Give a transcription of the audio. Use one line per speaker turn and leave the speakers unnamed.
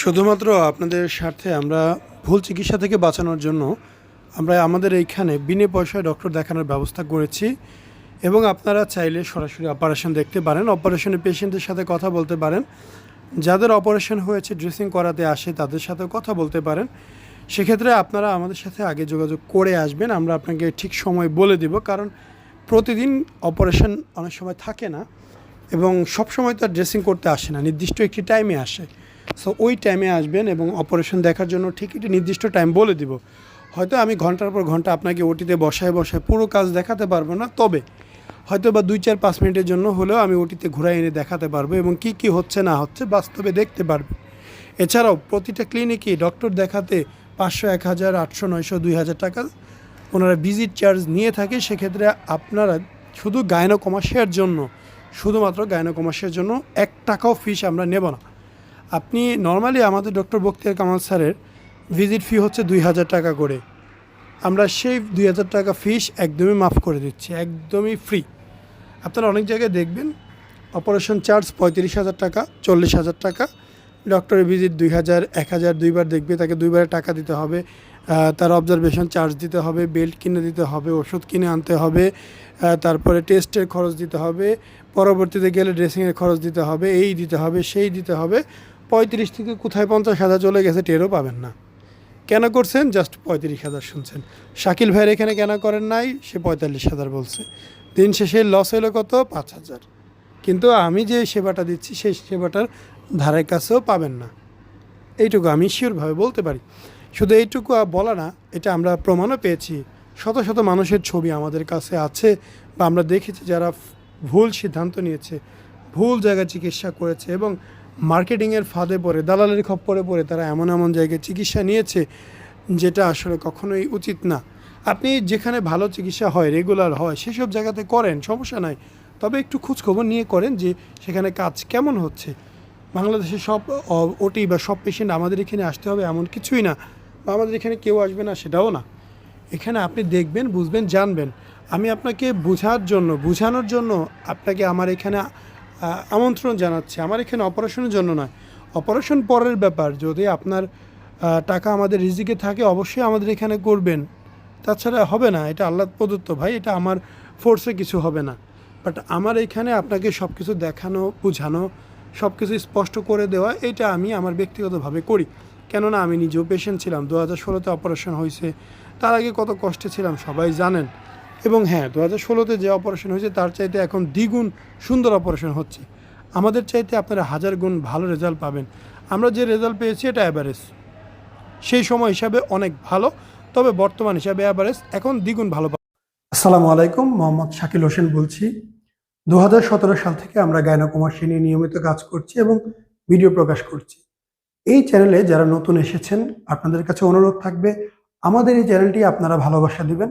শুধুমাত্র আপনাদের স্বার্থে আমরা ভুল চিকিৎসা থেকে বাঁচানোর জন্য আমরা আমাদের এইখানে বিনে পয়সায় ডক্টর দেখানোর ব্যবস্থা করেছি এবং আপনারা চাইলে সরাসরি অপারেশন দেখতে পারেন। অপারেশনে পেশেন্টের সাথে কথা বলতে পারেন। যাদের অপারেশন হয়েছে, ড্রেসিং করাতে আসে, তাদের সাথে কথা বলতে পারেন। সেক্ষেত্রে আপনারা আমাদের সাথে আগে যোগাযোগ করে আসবেন। আমরা আপনাকে ঠিক সময় বলে দিব, কারণ প্রতিদিন অপারেশন অনেক সময় থাকে না এবং সব সময় তো ড্রেসিং করতে আসে না। নির্দিষ্ট একটি টাইমে আসে। সো ওই টাইমে আসবেন এবং অপারেশন দেখার জন্য ঠিক একটি নির্দিষ্ট টাইম বলে দিব। হয়তো আমি ঘণ্টার পর ঘণ্টা আপনাকে ওটিতে বসায় বসায় পুরো কাজ দেখাতে পারব না, তবে হয়তো বা দুই চার পাঁচ মিনিটের জন্য হলেও আমি ওটিতে ঘুরাই এনে দেখাতে পারব এবং কি কি হচ্ছে না হচ্ছে বাস্তবে দেখতে পারবে। এছাড়াও প্রতিটা ক্লিনিকে ডক্টর দেখাতে পাঁচশো, এক হাজার, আটশো, নয়শো, দুই হাজার টাকা ওনারা ভিজিট চার্জ নিয়ে থাকে। সেক্ষেত্রে আপনারা শুধু গায়নো কমার্সিয়ার জন্য, শুধুমাত্র গায়নো কমার্সিয়ার জন্য এক টাকাও ফিস আমরা নেব না। আপনি নর্মালি আমাদের ডক্টর বক্তিয়ার কামাল স্যারের ভিজিট ফি হচ্ছে দুই হাজার টাকা করে। আমরা সেই দুই হাজার টাকা ফিস একদমই মাফ করে দিচ্ছি, একদমই ফ্রি আপনারা অনেক জায়গায় দেখবেন অপারেশন চার্জ পঁয়ত্রিশ হাজার টাকা, চল্লিশ হাজার টাকা। ডক্টরের ভিজিট দুই হাজার, এক হাজার দুইবার দেখবে, তাকে দুইবার টাকা দিতে হবে। তার অবজারভেশন চার্জ দিতে হবে বেল্ট কিনে দিতে হবে, ওষুধ কিনে আনতে হবে তারপরে টেস্টের খরচ দিতে হবে, পরবর্তীতে গেলে ড্রেসিংয়ের খরচ দিতে হবে, এই দিতে হবে, সেই দিতে হবে। পঁয়ত্রিশ থেকে কোথায় পঞ্চাশ হাজার চলে গেছে টেরও পাবেন না। কেন করছেন? জাস্ট পঁয়ত্রিশ হাজার শুনছেন। শাকিল ভাইয়ের এখানে কেন করেন নাই? সে পঁয়তাল্লিশ হাজার বলছে। দিন শেষে লস হলো কত? পাঁচ হাজার। কিন্তু আমি যে সেবাটা দিচ্ছি, সেই সেবাটার ধারের কাছেও পাবেন না। এইটুকু আমি শিওরভাবে বলতে পারি। শুধু এইটুকু বলা না, এটা আমরা প্রমাণও পেয়েছি। শত শত মানুষের ছবি আমাদের কাছে আছে বা আমরা দেখেছি যারা ভুল সিদ্ধান্ত নিয়েছে, ভুল জায়গায় চিকিৎসা করেছে এবং মার্কেটিংয়ের ফাঁদে পড়ে, দালালের খপ্পরে পড়ে তারা এমন এমন জায়গায় চিকিৎসা নিয়েছে যেটা আসলে কখনোই উচিত না। আপনি যেখানে ভালো চিকিৎসা হয় রেগুলার হয়, সেসব জায়গাতে করেন, সমস্যা নাই। তবে একটু খোঁজখবর নিয়ে করেন যে সেখানে কাজ কেমন হচ্ছে। বাংলাদেশে সব ওটি বা সব পেশেন্ট আমাদের এখানে আসতে হবে এমন কিছুই না। বা আমাদের এখানে কেউ আসবে না, সেটাও না। এখানে আপনি দেখবেন, বুঝবেন, জানবেন। আমি আপনাকে বোঝার জন্য, বোঝানোর জন্য আপনাকে আমার এখানে আমন্ত্রণ জানাচ্ছি। আমার এখানে অপারেশনের জন্য নয়। অপারেশন পরের ব্যাপার, যদি আপনার টাকা আমাদের রিজিকে থাকে, অবশ্যই আমাদের এখানে করবেন। তাছাড়া হবে না, এটা আল্লাহ প্রদত্ত ভাই, এটা আমার ফোর্সে কিছু হবে না। বাট আমার এখানে আপনাকে সব কিছু দেখানো, বোঝানো সব কিছু স্পষ্ট করে দেওয়া, এটা আমি আমার ব্যক্তিগতভাবে করি। কেননা আমি নিজেও পেশেন্ট ছিলাম। দু হাজার ষোলোতে অপারেশন হয়েছে। তার আগে কত কষ্টে ছিলাম, সবাই জানেন। এবং হ্যাঁ দু হাজার ষোলোতে যে অপারেশন হয়েছে তার চাইতে এখন দ্বিগুণ সুন্দর অপারেশন হচ্ছে। আমাদের চাইতে আপনারা হাজার গুণ ভালো রেজাল্ট পাবেন। আমরা যে রেজাল্ট পেয়েছি এটা অ্যাভারেজ সেই সময় হিসাবে অনেক ভালো, তবে বর্তমান হিসাবে অ্যাভারেজ এখন দ্বিগুণ ভালো আসসালামু আলাইকুম, মোহাম্মদ শাকিল হোসেন বলছি। দু হাজার সতেরো সাল থেকে আমরা গায়নাকুমার্সি নিয়ে নিয়মিত কাজ করছি এবং ভিডিও প্রকাশ করছি। এই চ্যানেলে যারা নতুন এসেছেন, আপনাদের কাছে অনুরোধ থাকবে, আমাদের এই চ্যানেলটি আপনারা ভালোবাসা দিবেন।